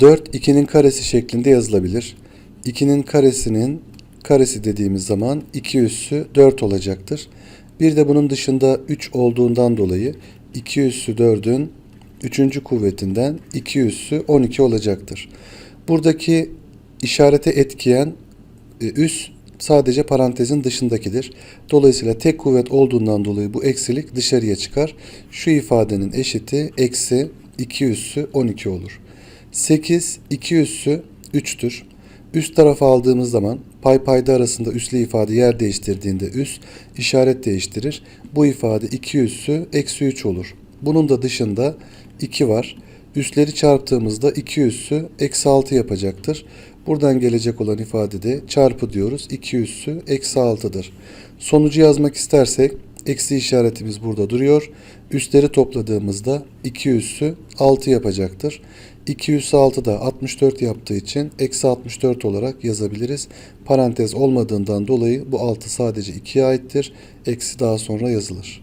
4 2'nin karesi şeklinde yazılabilir. 2'nin karesinin karesi dediğimiz zaman 2 üssü 4 olacaktır. Bir de bunun dışında 3 olduğundan dolayı 2 üssü 4'ün 3. kuvvetinden 2 üssü 12 olacaktır. Buradaki işarete etkiyen e, üs sadece parantezin dışındakidir. Dolayısıyla tek kuvvet olduğundan dolayı bu eksilik dışarıya çıkar. Şu ifadenin eşiti eksi 2 üssü 12 olur. 8 2 üssü 3'tür. Üst tarafa aldığımız zaman pay payda arasında üslü ifade yer değiştirdiğinde üs işaret değiştirir. Bu ifade 2 üssü eksi 3 olur. Bunun da dışında 2 var. Üsleri çarptığımızda 2 üssü eksi 6 yapacaktır. Buradan gelecek olan ifadede çarpı diyoruz. 2 üssü eksi 6'dır. Sonucu yazmak istersek eksi işaretimiz burada duruyor. Üstleri topladığımızda 2 üssü 6 yapacaktır. 2 üssü 6 da 64 yaptığı için eksi 64 olarak yazabiliriz. Parantez olmadığından dolayı bu 6 sadece 2'ye aittir. Eksi daha sonra yazılır.